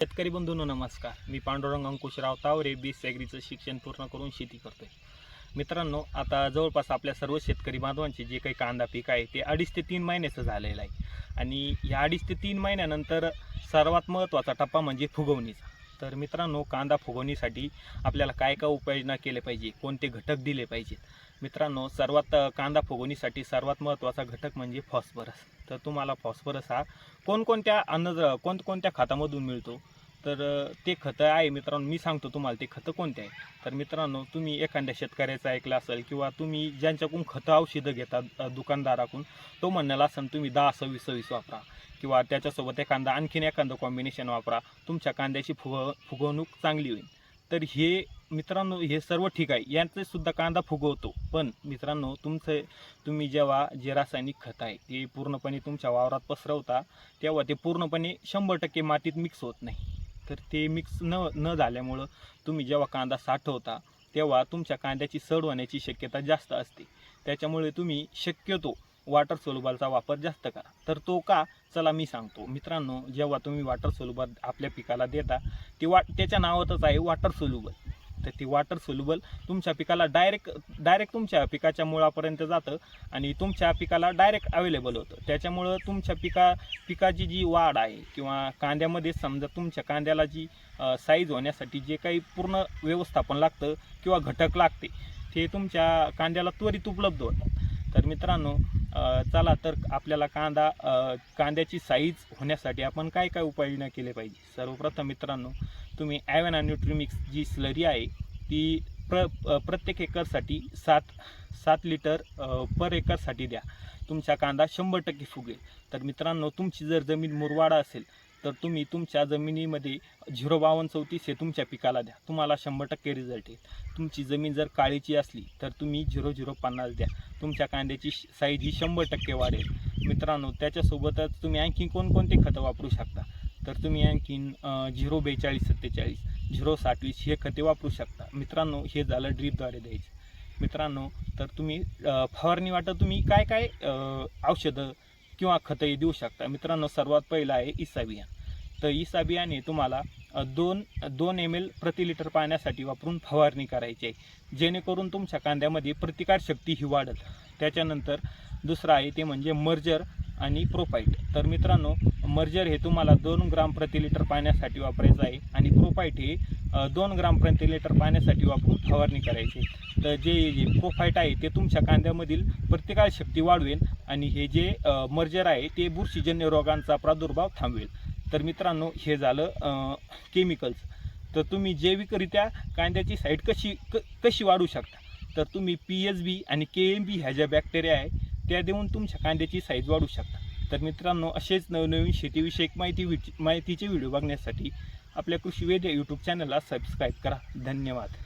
शेतकरी बंधूंनो नमस्कार. मी पांडुरंग अंकुशराव तावरे बी सॅग्रीचं शिक्षण पूर्ण करून शेती करतोय. मित्रांनो आता जवळपास आपल्या सर्व शेतकरी बांधवांचे जे काही कांदा पीक आहे ते अडीच ते तीन महिन्याचं झालेलं आहे. आणि या अडीच ते तीन महिन्यानंतर सर्वात महत्त्वाचा टप्पा म्हणजे फुगवणीचा. तर मित्रांनो कांदा फुगवणीसाठी आपल्याला काय काय उपाययोजना केले पाहिजे कोणते घटक दिले पाहिजेत? मित्रांनो सर्वात कांदा फुगवणीसाठी सर्वात महत्त्वाचा घटक म्हणजे फॉस्फरस. तर तुम्हाला फॉस्फरस हा कोणकोणत्या अन्न कोणकोणत्या खतामधून मिळतो? तर ते खतं आहे मित्रांनो मी सांगतो तुम्हाला ते खतं कोणते आहे? तर मित्रांनो तुम्ही एखाद्या शेतकऱ्याचं ऐकलं असेल किंवा तुम्ही ज्यांच्याकडून खतं औषधं घेता दुकानदाराकडून तो म्हणणारा असेल तुम्ही दहा सव्वीस सव्वीस वापरा किंवा त्याच्यासोबत एखादा आणखीन एखादं कॉम्बिनेशन वापरा. तुमच्या कांद्याची फुग फुगवणूक चांगली होईल. तर हे मित्रांनो हे सर्व ठीक आहे. यांचे सुद्धा कांदा फुगवतो. पण मित्रांनो तुमचं तुम्ही जेव्हा जे रासायनिक खत आहे ते पूर्णपणे तुमच्या वावरात पसरवता तेव्हा ते पूर्णपणे शंभर टक्के मातीत मिक्स होत नाही. तर ते मिक्स न न झाल्यामुळं तुम्ही जेव्हा कांदा साठवता तेव्हा तुमच्या कांद्याची सड होण्याची शक्यता जास्त असते. त्याच्यामुळे तुम्ही शक्यतो वॉटर सोलुबलचा वापर जास्त करा. तर तो का? चला मी सांगतो. मित्रांनो जेव्हा तुम्ही वॉटर सोलुबल आपल्या पिकाला देता ते वा त्याच्या नावातच आहे वॉटर सोलुबल तर ती वॉटर सोल्युबल तुमच्या पिकाला डायरेक्ट डायरेक्ट तुमच्या पिकाच्या मुळापर्यंत जातं आणि तुमच्या पिकाला डायरेक्ट अवेलेबल होतं. त्याच्यामुळं तुमच्या पिका पिकाची जी वाढ आहे किंवा कांद्यामध्ये समजा तुमच्या कांद्याला जी साईज होण्यासाठी जे काही पूर्ण व्यवस्थापन लागतं किंवा घटक लागते ते तुमच्या कांद्याला त्वरित उपलब्ध होतात. तर मित्रांनो चला तर आपल्याला कांदा कांद्याची साईज होण्यासाठी आपण काय काय उपाययोजना केले पाहिजे? सर्वप्रथम मित्रांनो तुम्ही ॲव्हॅना न्यूट्रिमिक्स जी स्लरी आहे ती प्र प्रत्येक एकरसाठी सात सात लिटर पर एकरसाठी द्या. तुमचा कांदा शंभर टक्के फुगेल. तर मित्रांनो तुमची जर जमीन मुरवाडा असेल तर तुम्ही तुमच्या जमिनीमध्ये झिरो बावन्न चौतीस हे तुमच्या पिकाला द्या. तुम्हाला शंभर टक्के रिझल्ट येईल. तुमची जमीन जर काळीची असली तर तुम्ही झिरो झिरो पन्नास द्या. तुमच्या कांद्याची साईज ही शंभर टक्के वाढेल. मित्रांनो त्याच्यासोबतच तुम्ही आणखी कोणकोणते खतं वापरू शकता? तर तुम्ही आणखीन झिरो बेचाळीस सत्तेचाळीस झिरो साठवीस हे खते वापरू शकता. मित्रांनो हे झालं ड्रीपद्वारे द्यायचे. मित्रांनो तर तुम्ही फवारणी वाटत तुम्ही काय काय औषधं किंवा खतंही देऊ शकता. मित्रांनो सर्वात पहिलं आहे इसाबियान. तर इसाबियाने तुम्हाला दोन दोन एम एल प्रति लिटर पाण्यासाठी वापरून फवारणी करायची आहे. जेणेकरून तुमच्या कांद्यामध्ये प्रतिकारशक्ती ही वाढेल. त्याच्यानंतर दुसरं आहे ते म्हणजे मर्जर आणि प्रोपाईट. तर मित्रांनो मर्जर हे तुम्हाला दोन ग्राम प्रति लिटर पाण्यासाठी वापरायचं आहे आणि प्रोपाईट हे दोन ग्राम प्रति लिटर पाण्यासाठी वापरून फवारणी करायची. तर जे जे प्रोफाईट आहे ते तुमच्या कांद्यामधील प्रतिकारशक्ती वाढवेल आणि हे जे मर्जर आहे ते बुरशीजन्य रोगांचा प्रादुर्भाव थांबवेल. तर मित्रांनो हे झालं केमिकल्स तर तुम्ही जैविकरित्या कांद्याची साईड कशी क कशी वाढू शकता? तर तुम्ही पी एच बी आणि के एम बी ह्या ज्या बॅक्टेरिया आहे त्या देऊन तुमच्या कांद्याची साईज वाढू शकता. तर मित्रांनो असेच नवनवीन शेतीविषयक माहिती विच- माहितीचे व्हिडिओ बघण्यासाठी आपल्या कृषी वेद्य यूट्यूब चॅनलला सबस्क्राईब करा. धन्यवाद.